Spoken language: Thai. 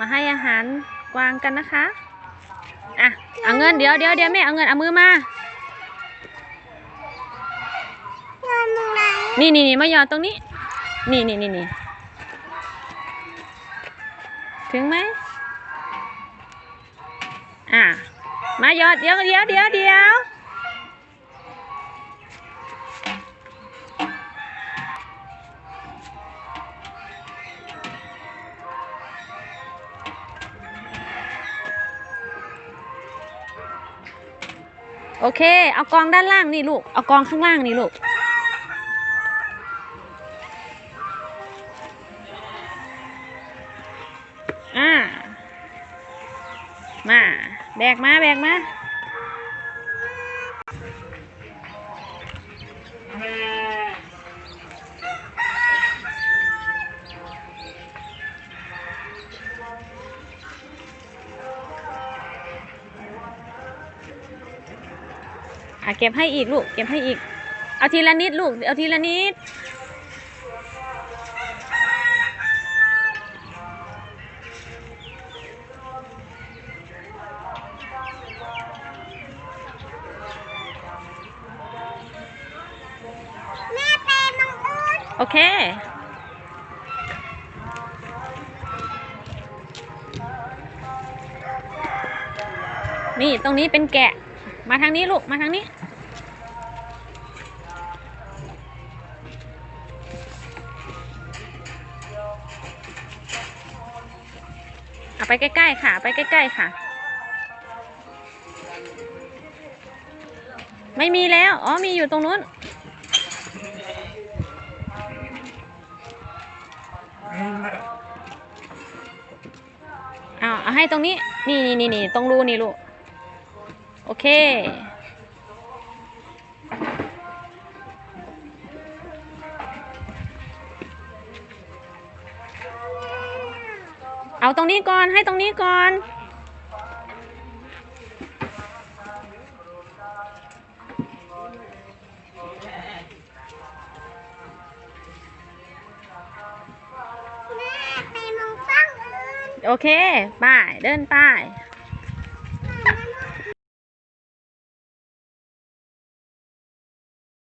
มาให้อาหารกวางกันนะคะอะเอาเงินเดี๋ยวเดี๋ยวเดี๋ยวแม่เอาเงินเอามือมาเงินมึงไหนนี่นี่นี่มาหยอดตรงนี้ นี่นี่นี่นี่ถึงไหมอะมาหยอดเดี๋ยวเดี๋ยวเดี๋ยวเดี๋ยว โอเค เอากองด้านล่างนี่ลูก เอากองข้างล่างนี่ลูก อ่า มา แบกมา แบกมา อะเก็บให้อีกลูก เก็บให้อีก เอาทีละนิดลูก เอาทีละนิด แม่เป็นมังอื่นโอเค นี่ตรงนี้เป็นแกะ มาทางนี้ลูก มาทางนี้ เอาไปใกล้ๆค่ะ ไปใกล้ๆค่ะ ไม่มีแล้ว อ๋อ มีอยู่ตรงนู้นเอาเอาให้ตรงนี้ นี่นี่นี่นี่ตรงรูนี่ลูก โอเค เอาตรงนี้ก่อน ให้ตรงนี้ก่อนแม่เป็นมังฟังอื่นโอเค ไป เดินไป